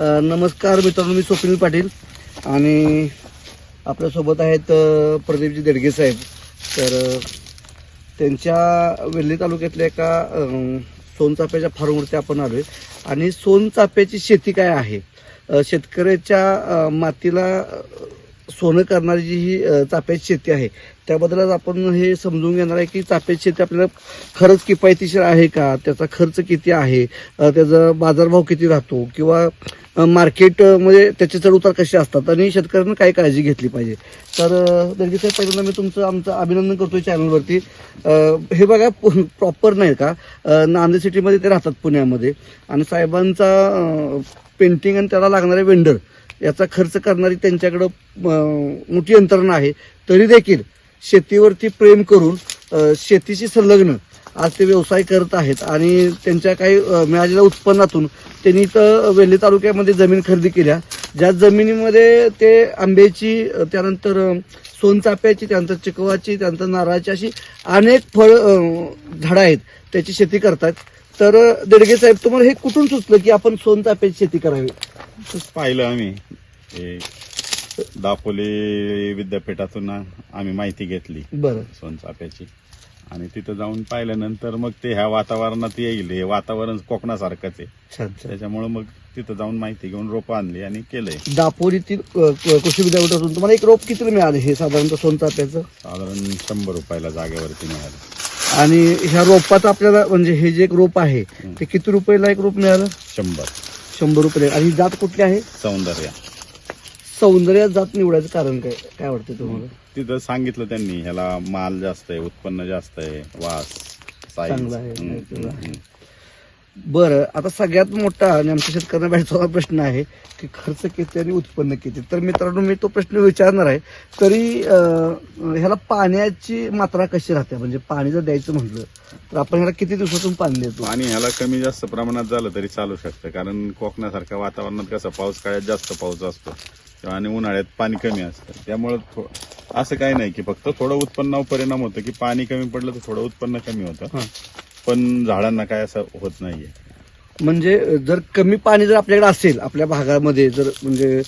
नमस्कार मित्रांनो मी स्वप्नील पाटील आणि आपल्यासोबत आहेत प्रदीपजी देडगे साहेब. तर त्यांच्या वेल्ली तालुक्यातल्या एका सोनचाप्याच्या सोनचाफ्याच्या फार्मवरती आपण आलो आहे आणि सोनचाफ्याची शेती काय आहे? शेतकऱ्याच्या मातीला सोनं करणारी जी ही अ, चाफ्याची शेती आहे त्याबद्दलच आपण हे समजून घेणार आहे की चाफ्याची शेती आपल्याला खरंच किफायतीशीर आहे का? त्याचा खर्च किती आहे? त्याचा बाजारभाव किती राहतो? किंवा मार्केटमध्ये म्हणजे त्याचे चढउतार कसे असतात? आणि शेतकऱ्यांना काय काळजी घेतली पाहिजे? तर दर्गी साहेब पहिल्यांदा मी तुमचं आमचं अभिनंदन करतोय चॅनलवरती. हे बघा प्रॉपर नाही का? नांदेड सिटीमध्ये ते राहतात पुण्यामध्ये. आणि साहेबांचा पेंटिंग आणि त्याला लागणारे वेंडर याचा खर्च करणारी त्यांच्याकडं मोठी यंत्रणा आहे. तरी देखील शेतीवरती प्रेम करून शेतीशी संलग्न आज ते व्यवसाय करत आहेत आणि त्यांच्या काही मिळालेल्या उत्पन्नातून त्यांनी तर वेल्हे तालुक्यामध्ये जमीन खरेदी केल्या. ज्या जमिनीमध्ये ते आंब्याची त्यानंतर सोनचाप्याची सोनचाफ्याची त्यानंतर चिकवाची त्यानंतर नारळाची अशी अनेक फळ झाडं आहेत त्याची शेती करतात तर देडगे साहेब तुम्हाला हे कुठून सुचलं की आपण सोनचाफ्याची शेती करावी? पाहिलं आम्ही. हे दापोली विद्यापीठातून आम्ही माहिती घेतली. बरं. सोनचाफ्याची. आणि तिथं जाऊन पाहिल्यानंतर मग ते ह्या वातावरणात येईल. हे वातावरण कोकणासारखंच आहे. छान त्याच्यामुळे मग तिथं जाऊन माहिती घेऊन रोपं आणली आणि केलंय. दापोलीतील अ, क- कृषी विद्यापीठातून तुम्हाला एक रोप किती मिळाले? हे साधारणतः सोनचाफ्याचं? साधारण शंभर रुपयाला जागेवरती मिळालं. आणि ह्या रोपाचं आपल्याला म्हणजे हे जे एक रोप आहे ते किती रुपयाला एक रोप मिळालं? शंभर. शंभर रुपये आणि ही जात कुठली आहे? सौंदर्य. सौंदर्य जात निवडायचं कारण काय? काय वाटतं तुम्हाला? तिथं सांगितलं त्यांनी ह्याला माल जास्त आहे उत्पन्न जास्त आहे वास आहे, चांगला आहे. बरं आता सगळ्यात मोठा आणि आमच्या शेतकऱ्यांना भेटचा प्रश्न आहे की खर्च किती आणि उत्पन्न किती. तर मित्रांनो मी तो प्रश्न विचारणार आहे. तरी ह्याला पाण्याची मात्रा कशी राहते? म्हणजे पाणी जर द्यायचं म्हटलं तर आपण ह्याला किती दिवसातून पाणी देतो? आणि ह्याला कमी जास्त प्रमाणात झालं तरी चालू शकतं. कारण कोकणासारख्या वातावरणात कसं पाऊस काळात जास्त पाऊस असतो. आणि उन्हाळ्यात पाणी कमी असतं. त्यामुळे असं काही नाही की फक्त थोडं उत्पन्नावर परिणाम होतो की पाणी कमी पडलं तर थोडं उत्पन्न कमी होतं. पण झाडांना काय असं होत नाहीये. म्हणजे जर कमी पाणी जर आपल्याकडे असेल आपल्या भागामध्ये जर म्हणजे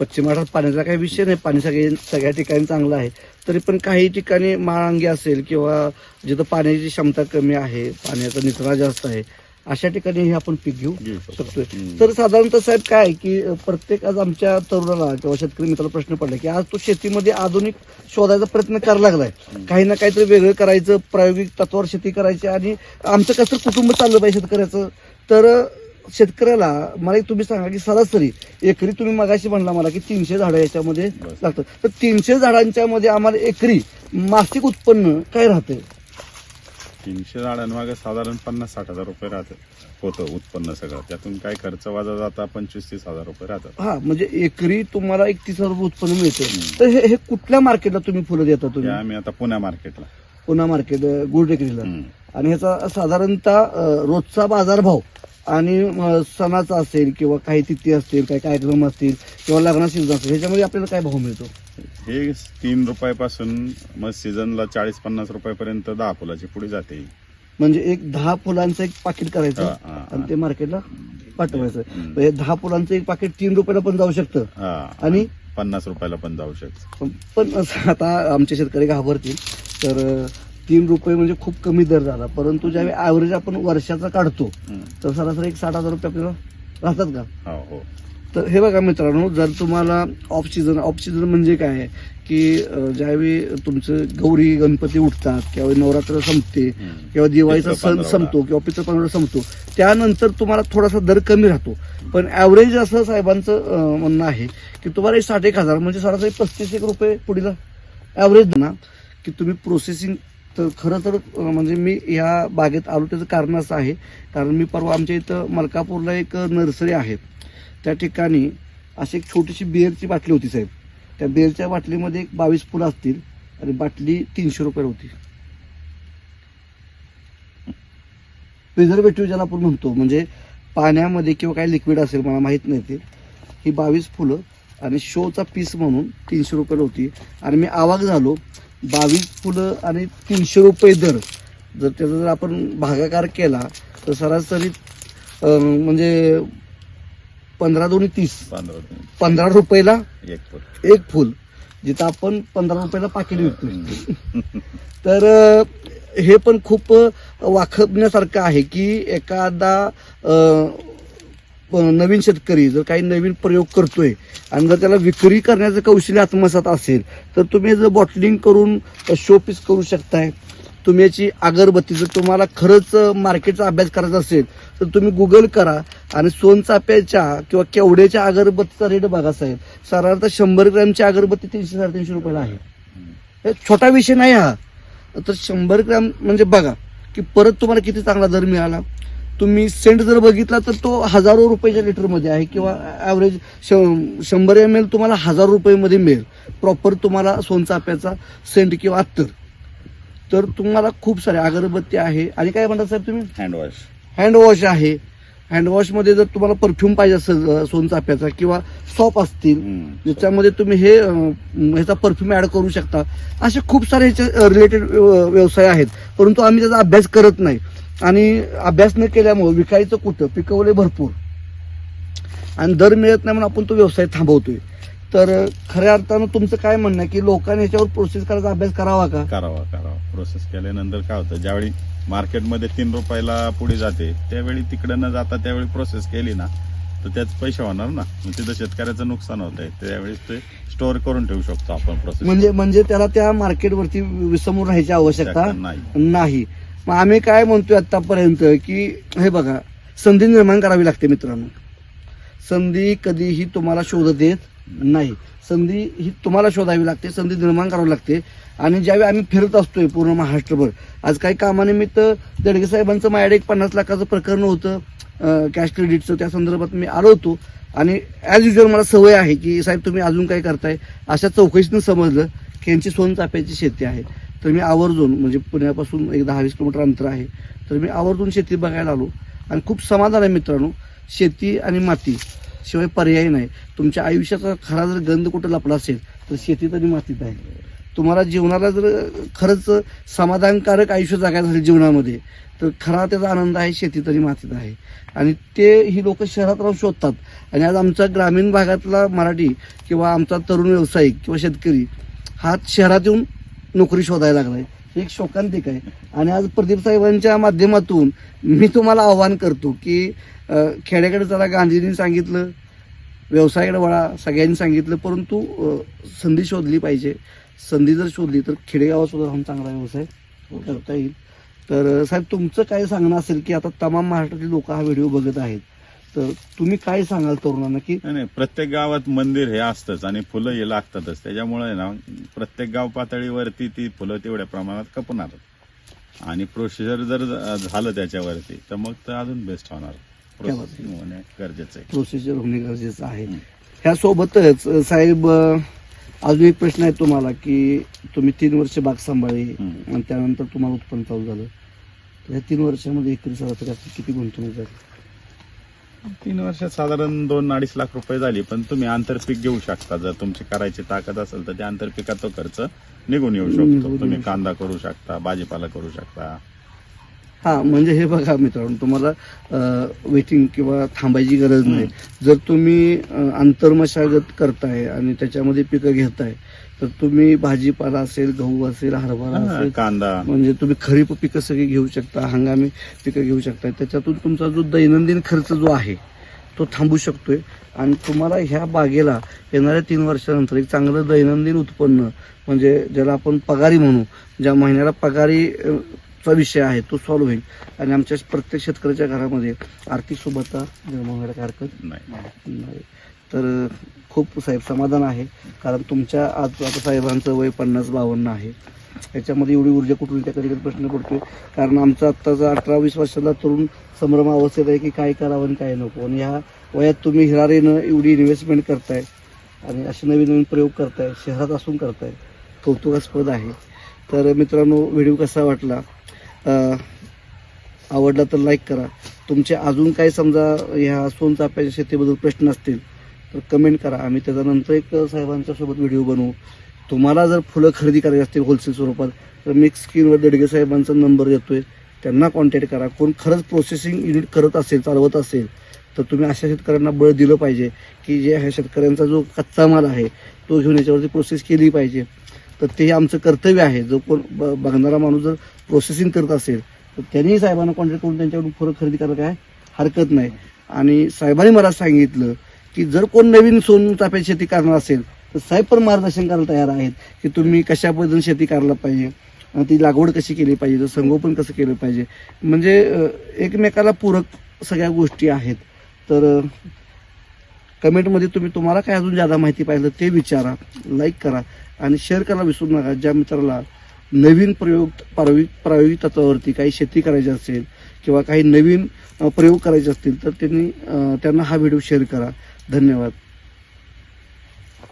पश्चिम महाराष्ट्रात पाण्याचा काही विषय नाही पाणी सगळे सगळ्या ठिकाणी चांगलं आहे तरी पण काही ठिकाणी माळांगी असेल किंवा जिथं पाण्याची क्षमता कमी आहे पाण्याचा निचरा जास्त आहे अशा ठिकाणी हे आपण पीक घेऊ घेऊ शकतो. शकतोय. तर साधारणतः साहेब काय की प्रत्येक आज आमच्या तरुणाला किंवा शेतकरी मित्राला प्रश्न पडला की आज तो शेतीमध्ये आधुनिक शोधायचा प्रयत्न करायला लागलाय काही ना काहीतरी वेगळं करायचं प्रायोगिक तत्वावर शेती करायची आणि आमचं कसं कुटुंब चाललं पाहिजे शेतकऱ्याचं तर शेतकऱ्याला मला एक तुम्ही सांगा की सरासरी एकरी तुम्ही मगाशी म्हणला मला की तीनशे झाडं याच्यामध्ये. लागतात तर तीनशे झाडांच्या मध्ये आम्हाला एकरी मासिक उत्पन्न काय राहते तीनशे झाडांमागे साधारण पन्नास साठ हजार रुपये राहतं. होतं उत्पन्न सगळं. त्यातून काय खर्च वाजा जाता पंचवीस तीस हजार रुपये राहतात. हा म्हणजे एकरी तुम्हाला एकतीस हजार रुपये उत्पन्न मिळते. तर हे हे कुठल्या मार्केटला तुम्ही फुलं देता ते तुम्ही आम्ही आता पुण्या मार्केटला. पुन्हा मार्केट हम्म. आणि ह्याचा साधारणतः अं, रोजचा बाजारभाव आणि अं, सणाचा असेल किंवा काही तिथी असतील काही कार्यक्रम असतील किंवा लग्ना सीझन असेल ह्याच्यामध्ये आपल्याला काय भाव मिळतो? हे तीन रुपयापासून मग सीझनला चाळीस पन्नास रुपयापर्यंत दहा फुलाची पुढे जाते. म्हणजे एक दहा फुलांचं एक पाकिट करायचं हा, हा, आणि ते मार्केटला पाठवायचं. हम्म. म्हणजे दहा फुलांचं एक पाकिट तीन रुपयाला पण जाऊ शकतं. हा आणि? पन्नास रुपयाला पण जाऊ शकतो. पण- असं आता आमचे शेतकरी घाबरतील. तर अं, तीन रुपये म्हणजे खूप कमी दर झाला. परंतु ज्यावेळी ऍव्हरेज आपण वर्षाचा काढतो हम्म. तर सरासरी एक साठ हजार रुपये आपल्याला राहतात का? हो हो. तर हे बघा मित्रांनो जर तुम्हाला ऑफ सीझन ऑफ सीझन म्हणजे काय आहे की ज्यावेळी तुमचं गौरी गणपती उठतात किंवा नवरात्र संपते. किंवा दिवाळीचा सण. संपतो किंवा पितृ पंधरवडा संपतो त्यानंतर तुम्हाला थोडासा दर कमी राहतो पण ॲव्हरेज असं साहेबांचं म्हणणं आहे की तुम्हाला साठ एक हजार म्हणजे सरासरी पस्तीस एक रुपये पुढील ॲव्हरेज ना की तुम्ही प्रोसेसिंग तर खरं तर म्हणजे मी या बागेत आलो त्याचं कारण असं आहे कारण मी परवा आमच्या इथं मलकापूरला एक नर्सरी आहे त्या ठिकाणी अशी एक छोटीशी बिअरची बाटली होती साहेब. त्या बिअरच्या बाटलीमध्ये एक बावीस फुलं असतील आणि बाटली तीनशे रुपयाला होती. प्रिझर्वेटिव्ह ज्याला आपण म्हणतो म्हणजे पाण्यामध्ये किंवा काही लिक्विड असेल मला माहीत नाही ते ही बावीस फुलं आणि शोचा पीस म्हणून तीनशे रुपयाला होती. आणि मी आवाक झालो बावीस फुलं आणि तीनशे रुपये दर. जर त्याचा जर आपण भागाकार केला तर सरासरी म्हणजे पंधरा दोन्ही तीस. पंधरा दिन, पंधरा रुपयाला एक फूट एक फुल. जिथं आपण पंधरा रुपयाला पाकिट विकतो तर हे पण खूप अं, वाखपण्यासारखं आहे की एखादा नवीन शेतकरी जर काही नवीन प्रयोग करतोय आणि जर त्याला विक्री करण्याचं कौशल्य आत्मसात असेल तर तुम्ही जर बॉटलिंग करून शो पीस करू शकताय. तुम्ही याची अगरबत्ती जर तुम्हाला खरंच मार्केटचा अभ्यास करायचा असेल तर तुम्ही गुगल करा आणि सोनचाप्याच्या किंवा केवड्याच्या अगरबत्तीचा रेट बघा साहेब. साधारणतः शंभर ग्रॅमची अगरबत्ती तीनशे साडेतीनशे रुपयाला आहे. छोटा विषय नाही हा. तर शंभर ग्रॅम म्हणजे बघा की परत तुम्हाला किती चांगला दर मिळाला. तुम्ही सेंट जर बघितला तर तो हजारो रुपयाच्या लिटरमध्ये आहे किंवा ॲव्हरेज शंभर एम एल तुम्हाला हजार रुपयेमध्ये मिळेल. प्रॉपर तुम्हाला सोनचाप्याचा सेंट किंवा अत्तर. तर तुम्हाला खूप सारे अगरबत्ती आहे. आणि काय म्हणतात साहेब तुम्ही? हँडवॉश हँडवॉश आहे. हँडवॉशमध्ये जर तुम्हाला परफ्यूम पाहिजे असेल सोनचाफ्याचा किंवा सॉप असतील ज्याच्यामध्ये तुम्ही हे ह्याचा परफ्यूम ऍड करू शकता. असे खूप सारे ह्याचे रिलेटेड व्यवसाय आहेत. परंतु आम्ही त्याचा अभ्यास करत नाही. आणि अभ्यास न केल्यामुळे विकायचं कुठं? पिकवले भरपूर. आणि दर मिळत नाही म्हणून आपण तो व्यवसाय थांबवतोय. तर खऱ्या अर्थानं तुमचं काय म्हणणं आहे की लोकांनी याच्यावर प्रोसेस करायचा अभ्यास करावा का? करावा करावा. प्रोसेस केल्यानंतर काय होतं? ज्यावेळी मार्केटमध्ये तीन रुपयाला पुढे जाते त्यावेळी तिकडे न जाता त्यावेळी प्रोसेस केली ना तर त्याच पैसे होणार ना? मग तिथं शेतकऱ्याचं नुकसान होत आहे त्यावेळेस ते स्टोअर करून ठेवू शकतो आपण प्रोसेस म्हणजे म्हणजे त्याला त्या मार्केटवरती विसमोर राहायची आवश्यकता नाही. नाही. मग आम्ही काय म्हणतोय आतापर्यंत की हे बघा संधी निर्माण करावी लागते मित्रांनो. संधी कधीही तुम्हाला शोधत येत नाही. संधी ही तुम्हाला शोधावी लागते संधी निर्माण करावी लागते. आणि ज्यावेळी आम्ही फिरत असतोय पूर्ण महाराष्ट्रभर आज काही कामानिमित्त दडगे साहेबांचं माझ्याकडे एक पन्नास लाखाचं प्रकरण होतं कॅश क्रेडिटचं त्या संदर्भात मी आलो होतो. आणि ॲज युजल मला सवय आहे की साहेब तुम्ही अजून काय करताय? अशा चौकशीनं समजलं की यांची सोन चाप्याची शेती आहे. तर मी आवर्जून म्हणजे पुण्यापासून एक दहा वीस किलोमीटर अंतर आहे तर मी आवर्जून शेती बघायला आलो. आणि खूप समाधान आहे मित्रांनो शेती आणि माती. शिवाय पर्याय नाही. तुमच्या आयुष्याचा खरा जर गंध कुठं लपला असेल तर शेतीत आणि मातीत आहे. तुम्हाला जीवनाला जर खरंच समाधानकारक आयुष्य जगायचं असेल जीवनामध्ये तर खरा त्याचा आनंद आहे शेतीत आणि मातीत आहे. आणि ते ही लोक शहरात राहून शोधतात. आणि आज आमचा ग्रामीण भागातला मराठी किंवा आमचा तरुण व्यावसायिक किंवा शेतकरी हा शहरात येऊन नोकरी शोधायला लागला आहे एक शोकांतिक आहे. आणि आज प्रदीप साहेबांच्या माध्यमातून मी तुम्हाला आव्हान करतो की खेड्याकडे चला गांधीजींनी सांगितलं व्यवसायाकडे वळा सगळ्यांनी सांगितलं परंतु संधी शोधली पाहिजे. संधी जर शोधली तर खेडेगावासुद्धा राहून चांगला व्यवसाय करता येईल. तर साहेब तुमचं काय सांगणं असेल की आता तमाम महाराष्ट्रातील लोक हा व्हिडिओ बघत आहेत. तर तुम्ही काय सांगाल तरुणांना की नाही नाही प्रत्येक गावात मंदिर हे असतंच आणि फुलं हे लागतातच. त्याच्यामुळे ना प्रत्येक गाव पातळीवरती ती फुलं तेवढ्या प्रमाणात खपणार. आणि प्रोसिजर जर झालं त्याच्यावरती तर मग तर अजून बेस्ट होणार. होणे गरजेचं आहे. प्रोसिजर होणे गरजेचं आहे. हं. ह्यासोबतच अं, साहेब अं, अजून एक प्रश्न आहे तुम्हाला की तुम्ही तीन वर्ष बाग सांभाळली हं. आणि त्यानंतर तुम्हाला उत्पन्न चालू झालं. तर ह्या तीन वर्षामध्ये एकरी सरासरी किती गुंतवणूक झाली? तीन वर्षात साधारण दोन अडीच लाख रुपये झाली पण तुम्ही आंतरपीक घेऊ शकता. जर तुमची करायची ताकद असेल तर त्या आंतरपिकात तो खर्च निघून येऊ शकतो. तुम्ही. कांदा करू शकता भाजीपाला करू शकता. हा म्हणजे हे बघा मित्रांनो तुम्हाला वेटिंग किंवा थांबायची गरज नाही. जर तुम्ही आंतरमशागत करताय आणि त्याच्यामध्ये पिकं घेताय तर तुम्ही भाजीपाला असेल गहू असेल हरभरा असेल कांदा. म्हणजे तुम्ही खरीप पिकं सगळी घेऊ शकता हंगामी पिकं घेऊ शकता. त्याच्यातून तुमचा जो दैनंदिन खर्च जो आहे तो थांबू शकतोय. आणि तुम्हाला ह्या बागेला येणाऱ्या तीन वर्षानंतर एक चांगलं दैनंदिन उत्पन्न म्हणजे ज्याला आपण पगारी म्हणू ज्या महिन्याला पगारी चा विषय आहे तो सॉल्व्ह होईल. आणि आमच्या प्रत्येक शेतकऱ्याच्या घरामध्ये आर्थिक सुबत्ता निर्माण काही हरकत नाही. तर खूप साहेब समाधान आहे. कारण तुमच्या आज आता साहेबांचं वय पन्नास बावन्न आहे. याच्यामध्ये एवढी ऊर्जा कुठून त्या कधी कधी प्रश्न पडतोय. कारण आमचा आत्ताचा अठरा वीस वर्षाला तरुण संभ्रम अवस्थेत आहे की काय करावं आणि काय नको. आणि ह्या वयात तुम्ही हिरारीनं एवढी इन्व्हेस्टमेंट करताय आणि असे नवीन नवीन प्रयोग करताय शहरात असून करताय कौतुकास्पद आहे. तर मित्रांनो व्हिडिओ कसा वाटला? आवडला तर लाईक करा. तुमचे अजून काही समजा ह्या सोनचाफ्याच्या शेतीबद्दल प्रश्न असतील तर कमेंट करा. आम्ही त्याच्यानंतर एक साहेबांच्या सोबत व्हिडिओ बनवू. तुम्हाला जर फुलं खरेदी करायची असतील होलसेल स्वरूपात तर मी स्क्रीनवर दडगे साहेबांचा नंबर देतोय. त्यांना कॉन्टॅक्ट करा. कोण खरंच प्रोसेसिंग युनिट करत असेल चालवत असेल तर तुम्ही अशा शेतकऱ्यांना बळ दिलं पाहिजे की जे ह्या शेतकऱ्यांचा जो कच्चा माल आहे तो घेऊन याच्यावरती प्रोसेस केली पाहिजे. तर ते आमचं कर्तव्य आहे. जो कोण ब- बघणारा माणूस जर प्रोसेसिंग करत असेल तर त्यांनीही साहेबांना कॉन्टॅक्ट करून त्यांच्याकडून फरक खरेदी करायला काय हरकत नाही. आणि साहेबांनी मला सांगितलं की जर कोण नवीन सोन चाफ्याची शेती करणार असेल तर साहेब पण मार्गदर्शन करायला तयार आहेत की तुम्ही कशा पद्धतीने शेती करायला पाहिजे ती लागवड कशी केली पाहिजे संगोपन कसं केलं पाहिजे. म्हणजे एकमेकाला पूरक सगळ्या गोष्टी आहेत. तर कमेंटमध्ये तुम्ही तुम्हाला काय अजून ज्यादा माहिती पाहिजे ते विचारा लाईक करा आणि शेअर करायला विसरू नका. ज्या मित्राला नवीन प्रयोग प्रायोगिक प्रायोगिक तत्वावरती काही शेती करायची असेल किंवा काही नवीन प्रयोग करायचे असतील तर त्यांनी त्यांना हा व्हिडिओ शेअर करा. धन्यवाद.